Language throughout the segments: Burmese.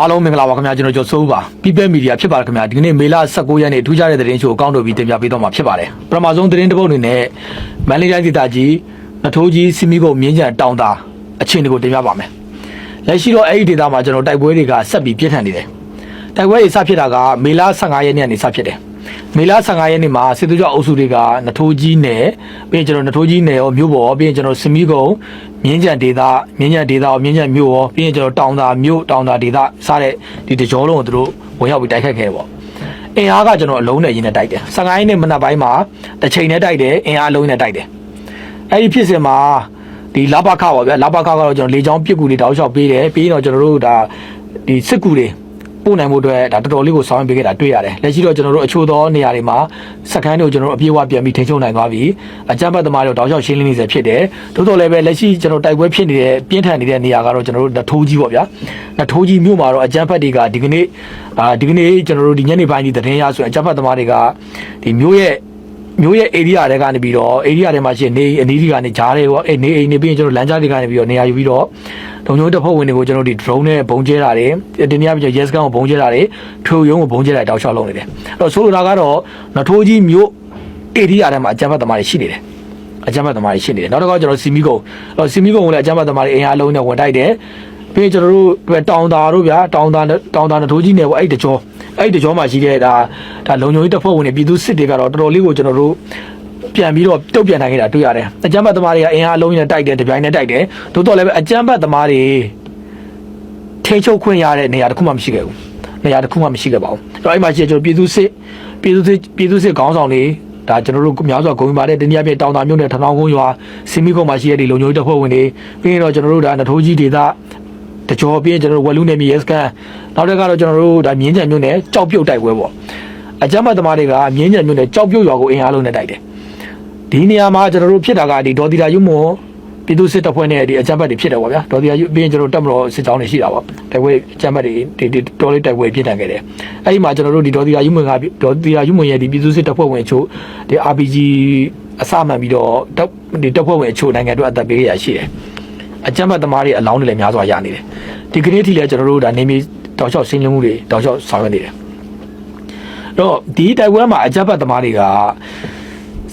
အားလုံးမင်္ဂလာပါခင်ဗျာကျွန်တော်ကျော်စိုးပါ People Media ဖြစ်ပါတယ်ခင်ဗျာဒီကနေ့မေလ19ရက်နေ့ထူးခြားတဲ့သတင်းချိုအကောင့်တို့ပြီးတင်ပြပေးတော့မှာဖြစ်ပါတယ်ပထမဆုံးသတင်းတစ်ပုဒ်အနေနဲ့မန်လေးတိုင်းဒေသကြီးနထိုးကြီးစီမီကိုမြင်းကြံတောင်တာအခြေအနေကိုတင်ပြပါမယ်လက်ရှိတော့အဲ့ဒီဒေသမှာကျွန်တော်တိုက်ပွဲတွေကဆက်ပြီးပြင်းထန်နေတယ်တိုက်ပွဲတွေစဖြစ်တာကမေလ15ရက်နေ့ကနေစဖြစ်တယ် မေလ15ရက်နေ့မှာစစ်သူကြောအုပ်စုတွေကနထိုးကြီးနယ်ပြီးရင်ကျွန်တော်နထိုးကြီးနယ်ရောမြို့ပေါ်ရောပြီးရင်ကျွန်တော်စမီကုံမြင်းကြံဒေသမြင်းကြံဒေသရောမြင်းကြံမြို့ရောပြီးရင်ကျွန်တော်တောင်တာမြို့တောင်တာဒေသစတဲ့ဒီတကြောလုံးကိုသူတို့ဝင်ရောက်ပြီးတိုက်ခတ်ခဲ့တယ်ပေါ့အင်အားကကျွန်တော်အလုံးနဲ့ရင်းနဲ့တိုက်တယ်15ရက်နေ့မနက်ပိုင်းမှာတစ်ချိန်နဲ့တိုက်တယ်အင်အားအလုံးနဲ့တိုက်တယ်အဲ့ဒီဖြစ်စဉ်မှာဒီလာဘခပါဗျာလာဘခကတော့ကျွန်တော်လေချောင်းပြစ်ကူတွေတောက်လျှောက်ပေးတယ်ပြီးရင်တော့ကျွန်တော်တို့ဒါဒီစစ်ကူတွေ ပို့နိုင်မှုအတွက်ဒါတော်တော်လေးကိုဆောင်းပေးခဲ့တာတွေ့ရတယ်လက်ရှိတော့ကျွန်တော်တို့အချို့သောနေရာတွေမှာစက္ကန့်တို့ကျွန်တော်တို့အပြေးအဝပြန်ပြီးထိန်းချုပ်နိုင်သွားပြီအကြမ်းဖက်သမားတွေတောက်လျှောက်ရှင်းလင်းနေစေဖြစ်တယ်တိုးတော်လည်းပဲလက်ရှိကျွန်တော်တိုက်ပွဲဖြစ်နေတဲ့ပြင်းထန်နေတဲ့နေရာကတော့ကျွန်တော်တို့နထိုးကြီးပေါ့ဗျာနထိုးကြီးမြို့မှာတော့အကြမ်းဖက်တွေကဒီကနေ့အာဒီကနေ့ကျွန်တော်တို့ဒီညနေပိုင်းဒီသတင်းရဆိုရင်အကြမ်းဖက်သမားတွေကဒီမြို့ရဲ့ မျိုးရဲ့ area တွေကနေပြီးတော့ area တွေမှာရှိနေအနီးတွေကနေဂျားတွေရောအဲနေအိမ်နေပြီးရင်ကျွန်တော်လမ်းကြားတွေကနေပြီးတော့နေရာယူပြီးတော့ဒုံကျုံတပ်ဖွဲ့ဝင်တွေကိုကျွန်တော်ဒီ drone နဲ့ပုံကျဲတာတွေဒီနေ့အပြည့် yes gun ကိုပုံကျဲတာတွေထိုရုံကိုပုံကျဲတာတောက်လျှောက်လုပ်နေတယ်အဲ့တော့ဆိုလိုတာကတော့နထိုးကြီးမျိုး area တွေမှာအကြမ်းဖက်သမားတွေရှိနေတယ်အကြမ်းဖက်သမားတွေရှိနေတယ်နောက်တစ်ခါကျွန်တော်စီမီကုံအဲ့တော့စီမီကုံကိုလည်းအကြမ်းဖက်သမားတွေအင်အားလုံးနဲ့ဝင်တိုက်တယ်ပြီးရင်ကျွန်တော်တို့တောင်တာတို့ဗျာတောင်တာတောင်တာနထိုးကြီးနယ်ပေါ့အဲ့တကြော အဲ့တကြောမှာရှိတဲ့ဒါဒါလုံခြုံရေးတပ်ဖွဲ့ဝင်တွေပြည်သူစစ်တွေကတော့တော်တော်လေးကိုကျွန်တော်တို့ပြန်ပြီးတော့တုတ်ပြန်နိုင်ခဲ့တာတွေ့ရတယ်အကြမ်းဖက်သမားတွေကအင်အားအလုံးနဲ့တိုက်တယ်တပြိုင်နဲ့တိုက်တယ်တိုးတော့လည်းပဲအကြမ်းဖက်သမားတွေထိန်းချုပ်ခွင့်ရတဲ့နေရာတစ်ခုမှမရှိခဲ့ဘူးနေရာတစ်ခုမှမရှိခဲ့ပါဘူးအဲ့တော့အဲ့မှာရှိတဲ့ကျွန်တော်ပြည်သူစစ်ပြည်သူစစ်ပြည်သူစစ်ခေါင်းဆောင်တွေဒါကျွန်တော်တို့များစွာဂုဏ်ယူပါတယ်တနည်းအားဖြင့်တောင်တာမြို့နယ်ထထောင်ကုန်းရွာစီမီကုန်းမှာရှိတဲ့ဒီလုံခြုံရေးတပ်ဖွဲ့ဝင်တွေပြီးရင်တော့ကျွန်တော်တို့ဒါနထိုးကြီးဒေသ တကြောပြီးရင်ကျွန်တော်တို့ဝက်လူနယ်မြေရဲစခန်းနောက်တစ်ခါတော့ကျွန်တော်တို့ဒါမြင်းကြံမြို့နယ်ကြောက်ပြုတ်တိုက်ပွဲပေါ့အကြမ်းဖက်သမားတွေကမြင်းကြံမြို့နယ်ကြောက်ပြုတ်ရွာကိုအင်အားလုံးနဲ့တိုက်တယ်ဒီနေရာမှာကျွန်တော်တို့ဖြစ်တာကဒီဒေါ်တီတာယုံမွန်ပြည်သူစစ်တပ်ဖွဲ့နဲ့ဒီအကြမ်းဖက်တွေဖြစ်တယ်ပေါ့ဗျာဒေါ်တီယာယူပြီးရင်ကျွန်တော်တို့တက်မတော်စစ်ကြောင်းတွေရှိတာပေါ့တိုက်ပွဲအကြမ်းဖက်တွေဒီဒီတော်လေးတိုက်ပွဲပြင်းထန်ခဲ့တယ်အဲ့ဒီမှာကျွန်တော်တို့ဒီဒေါ်တီယာယူမွန်ကဒေါ်တီယာယူမွန်ရဲ့ဒီပြည်သူစစ်တပ်ဖွဲ့ဝင်အချို့ဒီ RPG အစမှန်ပြီးတော့တပ်ဒီတပ်ဖွဲ့ဝင်အချို့နိုင်ငံအတွက်အသက်ပေးရရှိတယ် အကြမ်းဖက်သမားတွေအလောင်းတွေလည်းများစွာရနေတယ်ဒီကနေ့ထိလည်းကျွန်တော်တို့ဒါနေမီတောက်လျှောက်ဆင်းလင်းမှုတွေတောက်လျှောက်ဆောင်ရွက်နေတယ်တော့ဒီတိုက်ပွဲမှာအကြမ်းဖက်သမားတွေက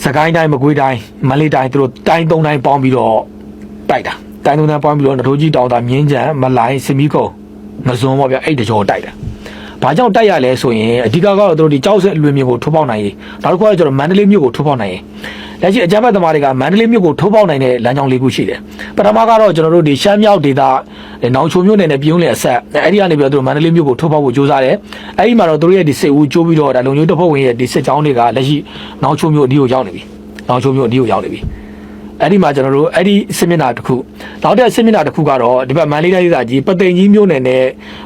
စကိုင်းတိုင်းမကွေးတိုင်းမန္တလေးတိုင်းသူတို့တိုင်းသုံးတိုင်းပေါင်းပြီးတော့တိုက်တာတိုင်းသုံးတိုင်းပေါင်းပြီးတော့နထိုးကြီးတောင်တာမြင်းကြံမလိုင်းစမီကုံငစုံပေါ့ဗျအဲ့တကြောတိုက်တာ ဘာကြောင့်တိုက်ရလဲဆိုရင်အဓိကကတော့သူတို့ဒီကြောက်စက်အလွေမျိုးကိုထိုးပေါက်နိုင်ရေးနောက်တစ်ခုကကျွန်တော်မန္တလေးမြို့ကိုထိုးပေါက်နိုင်ရေးလက်ရှိအကြမ်းဖက်သမားတွေကမန္တလေးမြို့ကိုထိုးပေါက်နိုင်တဲ့လမ်းကြောင်းလေးခုရှိတယ်ပထမကတော့ကျွန်တော်တို့ဒီရှမ်းမြောက်ဒေသနောင်ချိုမြို့နယ်နဲ့ပြုံးလေအဆက်အဲ့ဒီကနေပြီးတော့သူတို့မန္တလေးမြို့ကိုထိုးပေါက်ဖို့ကြိုးစားတယ်အဲ့ဒီမှာတော့သူတို့ရဲ့ဒီစစ်ဦးကျိုးပြီးတော့ဒါလုံခြုံရေးတပ်ဖွဲ့ဝင်ရဲ့ဒီစစ်ကြောင်းတွေကလက်ရှိနောင်ချိုမြို့အဒီကိုရောက်နေပြီနောင်ချိုမြို့အဒီကိုရောက်နေပြီ အဲ့ဒီမှာကျွန်တော်တို့အဲ့ဒီစစ်မျက်နှာတစ်ခုနောက်တဲ့စစ်မျက်နှာတစ်ခုကတော့ဒီဘက်မန္တလေးတိုင်းဒေသကြီးပသိမ်ကြီးမြို့နယ်နဲ့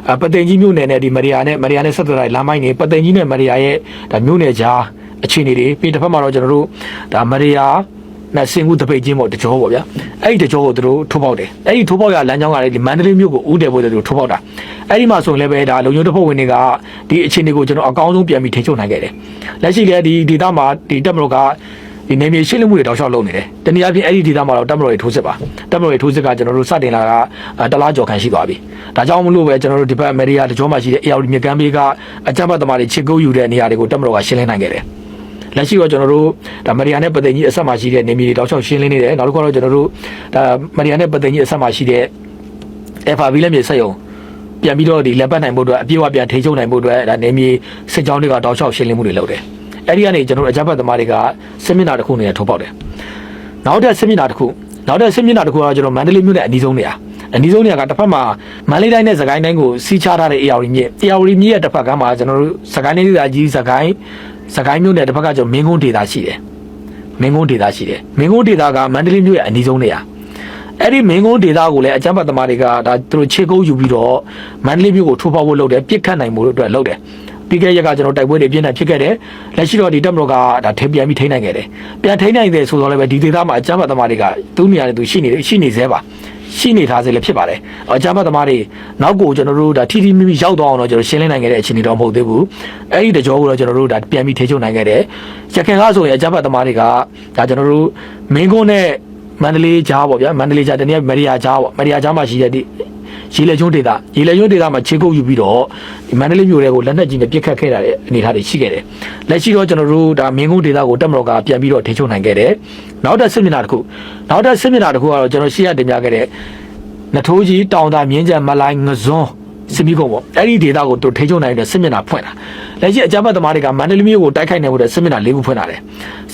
အဲပသိမ်ကြီးမြို့နယ်နဲ့ဒီမရီယာနဲ့မရီယာနဲ့ဆက်သွယ်တဲ့လမ်းမိုင်းနေပသိမ်ကြီးနဲ့မရီယာရဲ့ဒါမြို့နယ်ကြားအခြေအနေတွေပြီးတစ်ဖက်မှာတော့ကျွန်တော်တို့ဒါမရီယာနဲ့စင်ကူတပိတ်ချင်းပေါ့တကြောပေါ့ဗျာအဲ့ဒီတကြောကိုသူတို့ထိုးပေါက်တယ်အဲ့ဒီထိုးပေါက်ရလမ်းကြောင်းကလည်းဒီမန္တလေးမြို့ကိုဦးတယ်ဖို့သူတို့ထိုးပေါက်တာအဲ့ဒီမှာဆိုရင်လည်းပဲဒါလုံခြုံတပ်ဖွဲ့ဝင်တွေကဒီအခြေအနေကိုကျွန်တော်အကောင်းဆုံးပြန်ပြီးထိချုပ်နိုင်ခဲ့တယ်လက်ရှိလည်းဒီဒေသမှာဒီတက်မလို့က ဒီနေမြေရှင်းလင်းမှုတွေတောက်လျှောက်လုပ်နေတယ်တနည်းအားဖြင့်အဲ့ဒီဒေသမှာတော့တက်မလို့တွေထိုးစစ်ပါတက်မလို့တွေထိုးစစ်ကကျွန်တော်တို့စတင်လာတာကတလားကြော်ခံရှိသွားပြီဒါကြောင့်မလို့ပဲကျွန်တော်တို့ဒီဘက်အမေရိကတကြောမှာရှိတဲ့ AR မြေကမ်းဘေးကအကြမ်းဖက်သမားတွေချစ်ကုပ်ယူတဲ့နေရာတွေကိုတက်မလို့ကရှင်းလင်းနိုင်ခဲ့တယ်လက်ရှိတော့ကျွန်တော်တို့ဒါမရီယာနဲ့ပသိမ်ကြီးအဆက်မှာရှိတဲ့နေမြေတွေတောက်လျှောက်ရှင်းလင်းနေတယ်နောက်တစ်ခုကတော့ကျွန်တော်တို့ဒါမရီယာနဲ့ပသိမ်ကြီးအဆက်မှာရှိတဲ့ FRB လက်မြေဆက်ယုံပြန်ပြီးတော့ဒီလက်ပတ်နိုင်ဖို့အတွက်အပြည့်အဝပြန်ထိန်းချုပ်နိုင်ဖို့အတွက်ဒါနေမြေစစ်ကြောင်းတွေကတောက်လျှောက်ရှင်းလင်းမှုတွေလုပ်တယ် အဲ့ဒီကနေကျွန်တော်တို့အကြမ်းဖက်သမားတွေကစစ်မျက်နှာတစ်ခုနဲ့ထိုးပေါက်တယ်နောက်တဲ့စစ်မျက်နှာတစ်ခုနောက်တဲ့စစ်မျက်နှာတစ်ခုကတော့ကျွန်တော်မန္တလေးမြို့နဲ့အနီးဆုံးနေရာအနီးဆုံးနေရာကတစ်ဖက်မှာမန္တလေးတိုင်းနဲ့စကိုင်းတိုင်းကိုစီးချထားတဲ့ AR မြစ် AR မြစ်ရဲ့တစ်ဖက်ကမှကျွန်တော်တို့စကိုင်းတိုင်းဒေသကြီးစကိုင်းစကိုင်းမြို့နယ်တစ်ဖက်ကကျွန်တော်မင်းကုန်းဒေသရှိတယ်မင်းကုန်းဒေသရှိတယ်မင်းကုန်းဒေသကမန္တလေးမြို့ရဲ့အနီးဆုံးနေရာအဲ့ဒီမင်းကုန်းဒေသကိုလည်းအကြမ်းဖက်သမားတွေကဒါသူတို့ခြေကုပ်ယူပြီးတော့မန္တလေးမြို့ကိုထိုးဖောက်ဖို့လုပ်တယ်ပြစ်ခတ်နိုင်မှုအတွက်လုပ်တယ် ပြီးခဲ့ရက်ကကျွန်တော်တိုက်ပွဲတွေပြင်းထန်ဖြစ်ခဲ့တယ်လက်ရှိတော့ဒီတက်မတော်ကဒါထိပြန်ပြီးထိန်းနိုင်ခဲ့တယ်ပြန်ထိန်းနိုင်တယ်ဆိုတော့လည်းပဲဒီဒေသမှာအကြမ်းဖက်သမားတွေကသူ့နေရာနဲ့သူရှိနေတယ်ရှိနေသေးပါရှိနေထားစေလည်းဖြစ်ပါတယ်အကြမ်းဖက်သမားတွေနောက်ကိုကျွန်တော်တို့ဒါထီထီမိမိရောက်တော့အောင်တော့ကျွန်တော်ရှင်းလင်းနိုင်ခဲ့တဲ့အခြေအနေတော့မဟုတ်သေးဘူးအဲ့ဒီတကြောကိုတော့ကျွန်တော်တို့ဒါပြန်ပြီးထိချုပ်နိုင်ခဲ့တယ်ရခိုင်ကဆိုရင်အကြမ်းဖက်သမားတွေကဒါကျွန်တော်တို့မင်းကုန်းနဲ့မန္တလေးကြားပေါ့ဗျာမန္တလေးကြားတနည်းမရီယာကြားပေါ့မရီယာကြားမှာရှိတဲ့ဒီ ရရေလက်ကျွန်းဒေသရေလက်ကျွန်းဒေသမှာခြေကုပ်ယူပြီးတော့ဒီမန္တလေးမြို့တွေကိုလက်နက်ကြီးနဲ့ပစ်ခတ်ခဲ့တာတဲ့အနေအထားတွေရှိခဲ့တယ်လက်ရှိတော့ကျွန်တော်တို့ဒါမင်းကုန်းဒေသကိုတက်မတော်ကပြန်ပြီးတော့ထိချုပ်နိုင်ခဲ့တယ်နောက်တစ်စစ်မျက်နှာတစ်ခုနောက်တစ်စစ်မျက်နှာတစ်ခုကတော့ကျွန်တော်ရှေ့ရတင်ပြခဲ့တဲ့နထိုးကြီးတောင်တာမြင်းကြံမလိုင်းငစွန်း စစ်မီကုန်းပေါ့အဲ့ဒီဒေတာကိုသူထိချုံနိုင်တဲ့စစ်မျက်နှာဖွင့်တာလက်ရှိအကြမ်းဖက်သမားတွေကမန္တလေးမြို့ကိုတိုက်ခိုက်နေဖို့တဲ့စစ်မျက်နှာ၄ခုဖွင့်လာတယ်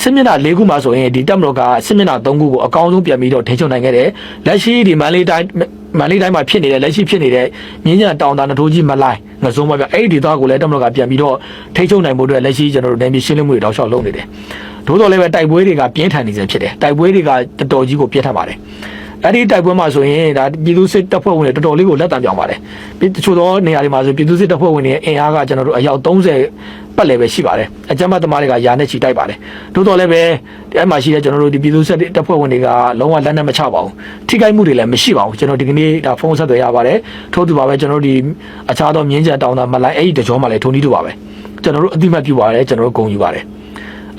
စစ်မျက်နှာ၄ခုမှာဆိုရင်ဒီတပ်မတော်ကစစ်မျက်နှာ၃ခုကိုအကောင်းဆုံးပြန်ပြီးတော့ထိချုံနိုင်ခဲ့တယ်လက်ရှိဒီမန္တလေးတိုင်းမန္တလေးတိုင်းမှာဖြစ်နေတဲ့လက်ရှိဖြစ်နေတဲ့မြင်းကြံတောင်တာနထိုးကြီးမလိုင်းငစွန်းပေါ့ဗျအဲ့ဒီဒေတာကိုလည်းတပ်မတော်ကပြန်ပြီးတော့ထိချုံနိုင်ဖို့အတွက်လက်ရှိကျွန်တော်တို့နေပြည်ရှင်းလင်းမှုတွေတောက်လျှောက်လုပ်နေတယ်သို့တော်လည်းပဲတိုက်ပွဲတွေကပြင်းထန်နေစေဖြစ်တယ်တိုက်ပွဲတွေကတော်တော်ကြီးကိုပြင်းထန်ပါတယ် အဲ့ဒီတိုက်ပွဲမှာဆိုရင်ဒါပြည်သူစစ်တပ်ဖွဲ့ဝင်တွေတော်တော်လေးကိုလက်တံပြောင်းပါတယ်ပြည်တချို့သောနေရာတွေမှာဆိုပြည်သူစစ်တပ်ဖွဲ့ဝင်တွေအင်အားကကျွန်တော်တို့အယောက်30ပတ်လည်ပဲရှိပါတယ်အကြမ်းဖက်သမားတွေကယာနဲ့ချီတိုက်ပါတယ်သို့တော်လည်းပဲအဲ့မှာရှိတဲ့ကျွန်တော်တို့ဒီပြည်သူစစ်တပ်ဖွဲ့ဝင်တွေကလုံးဝလက်နက်မချပါဘူးထိခိုက်မှုတွေလည်းမရှိပါဘူးကျွန်တော်ဒီကနေ့ဒါဖုန်းဆက်သွယ်ရပါတယ်ထို့တူပါပဲကျွန်တော်တို့ဒီအခြားသောမြင်းကြံတောင်းတာမလိုက်အဲ့ဒီတကြောမှာလည်းထုံးနီးတူပါပဲကျွန်တော်တို့အတိမတ်ပြုပါတယ်ကျွန်တော်တို့ဂုဏ်ယူပါတယ်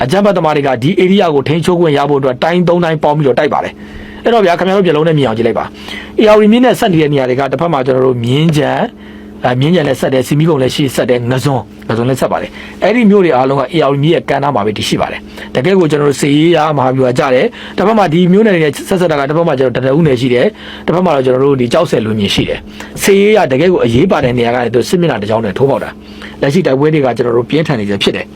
အကြမ်းဖက်သမားတွေကဒီ area ကိုထိန်းချုပ်ခွင့်ရဖို့အတွက်တိုင်းသုံးတိုင်းပေါင်းပြီးတော့တိုက်ပါတယ် အဲ့တော့ဗျာခင်ဗျားတို့ပြည်လုံးနဲ့မြင်အောင်ကြည့်လိုက်ပါ AR မြင်းနဲ့ဆက်နေတဲ့နေရာတွေကတစ်ဖက်မှာကျွန်တော်တို့မြင်းကြံအဲမြင်းကြံနဲ့ဆက်တယ်စီမီကုံလည်းရှိဆက်တယ်ငစွန်းငစွန်းလည်းဆက်ပါတယ်အဲ့ဒီမျိုးတွေအားလုံးက AR မြင်းရဲ့ကမ်းနားမှာပဲတည်ရှိပါတယ်တကယ်ကိုကျွန်တော်တို့စေရေးရမဟာဗျူဟာကြတယ်တစ်ဖက်မှာဒီမျိုးနယ်တွေနဲ့ဆက်ဆက်တာကတစ်ဖက်မှာကျွန်တော်တရဦးနယ်ရှိတယ်တစ်ဖက်မှာတော့ကျွန်တော်တို့ဒီကြောက်ဆယ်လူမြင်ရှိတယ်စေရေးရတကယ်ကိုအရေးပါတဲ့နေရာကလည်းသူစစ်မျက်နှာတစ်ကြောင်းနဲ့ထိုးပေါက်တာလက်ရှိတိုက်ပွဲတွေကကျွန်တော်တို့ပြင်းထန်နေကြဖြစ်တယ်